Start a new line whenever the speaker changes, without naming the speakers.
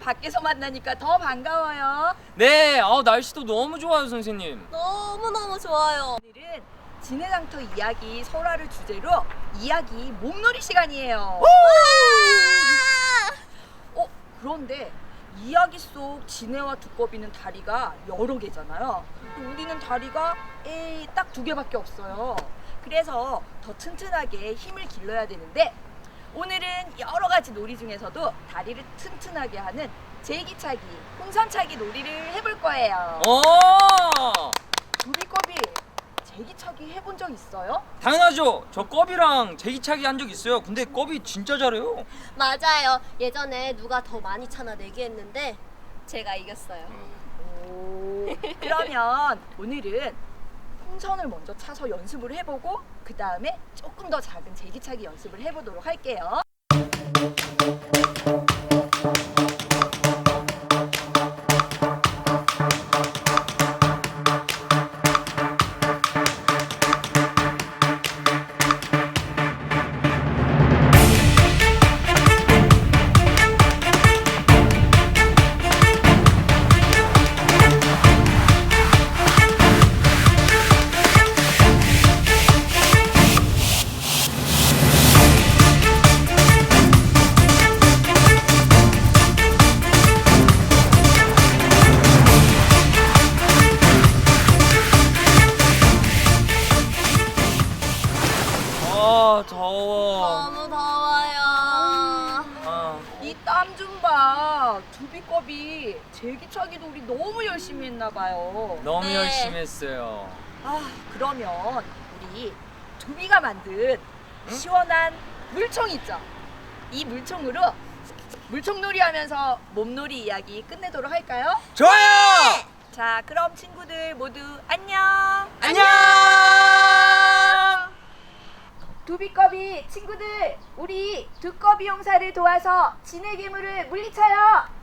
밖에서 만나니까 더 반가워요.
네, 아, 날씨도 너무 좋아요, 선생님.
너무너무 좋아요.
오늘은 진해장터 이야기 설화를 주제로 이야기 몸놀이 시간이에요. 어, 그런데 이야기 속 진해와 두꺼비는 다리가 여러 개잖아요. 근데 우리는 다리가 딱 두 개밖에 없어요. 그래서 더 튼튼하게 힘을 길러야 되는데 오늘은 여러 가지 놀이 중에서도 다리를 튼튼하게 하는 제기차기, 풍선차기 놀이를 해볼 거예요.
어!
두비꺼비 제기차기 해본 적 있어요?
당연하죠. 저 껍이랑 제기차기 한 적 있어요. 근데 껍이 진짜 잘해요.
맞아요. 예전에 누가 더 많이 차나 내기했는데 제가 이겼어요.
오, 그러면 오늘은 풍선을 먼저 차서 연습을 해보고 그 다음에 조금 더 작은 제기차기 연습을 해보도록 할게요.
아, 더워.
너무 더워요.
아,
이 땀 좀 봐. 두비꺼비 제기차기 놀이 너무 열심히 했나 봐요.
너무
네.
열심히 했어요.
아, 그러면 우리 두비가 만든 시원한 물총 있죠? 이 물총으로 물총놀이 하면서 몸놀이 이야기 끝내도록 할까요?
좋아요!
자, 그럼 친구들 모두 안녕!
안녕!
두비꺼비 친구들 우리 두꺼비 용사를 도와서 진해 괴물을 물리쳐요.